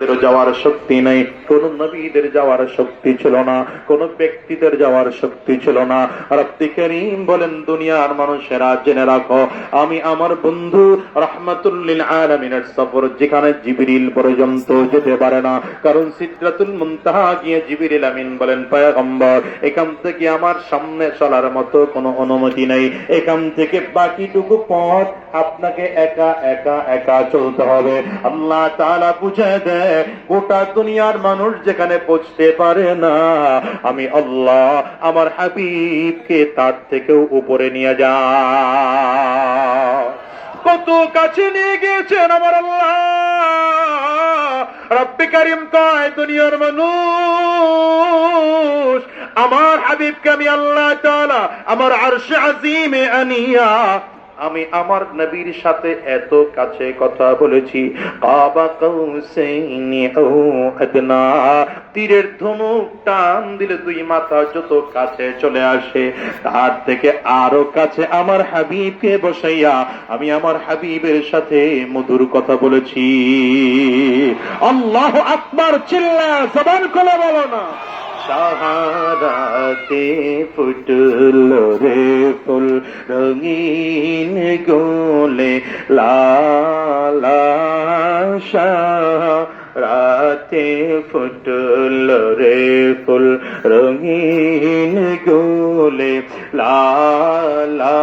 ব্যক্তিদের যাওয়ার শক্তি নেই। কোন নবীদের যাওয়ার শক্তি ছিল না, কোন ব্যক্তিদের যাওয়ার শক্তি ছিল না। রব্বি করিম বলেন, দুনিয়ার মানুষেরা, জেনে রাখো, আমি আমার বন্ধু রহমাতুল্লিল আলামিনের সফর যেখানে জিবরিল পর্যন্ত যেতে পারে না। কারণ সিদরাতুল মুনতাহা গিয়ে জিবরিল আমিন বলেন, পয়গম্বর, এখান থেকে আমার সামনে চলার মতো কোনো অনুমতি নেই। এখান থেকে বাকিটুকু পথ আপনাকে একা একা একা চলতে হবে। আল্লাহ তাআলা বুঝে দেয় গোটা দুনিয়ার মানুষ যেখানে পৌঁছতে পারে না। আমি আল্লাহ আমার হাবিবকে তার থেকেও উপরে নিয়ে যা। কত কাছে নিয়ে গিয়েছেন আমার আল্লাহ। রব্বি করিম কয়, দুনিয়ার মানুষ, আমার হাবিবকে আমি আল্লাহ আমার আরশে আজিমে আনিয়া আমি আমার নবীর সাথে এত কাছে কথা বলেছি। তীরের ধনুক টান দিলে দুই মাথা যত কাছে চলে আসে। তার থেকে আরও কাছে আমার হাবিবকে বসাইয়া আমি আমার হাবিবের সাথে মধুর কথা বলেছি। আল্লাহ আকবার চিল্লা জবান খোলা বলো না। সাহারাতে ফুটল রে ফুল রঙিন গোলে লালা রাতে ফুটল রে ফুল রঙিন গোলে লালা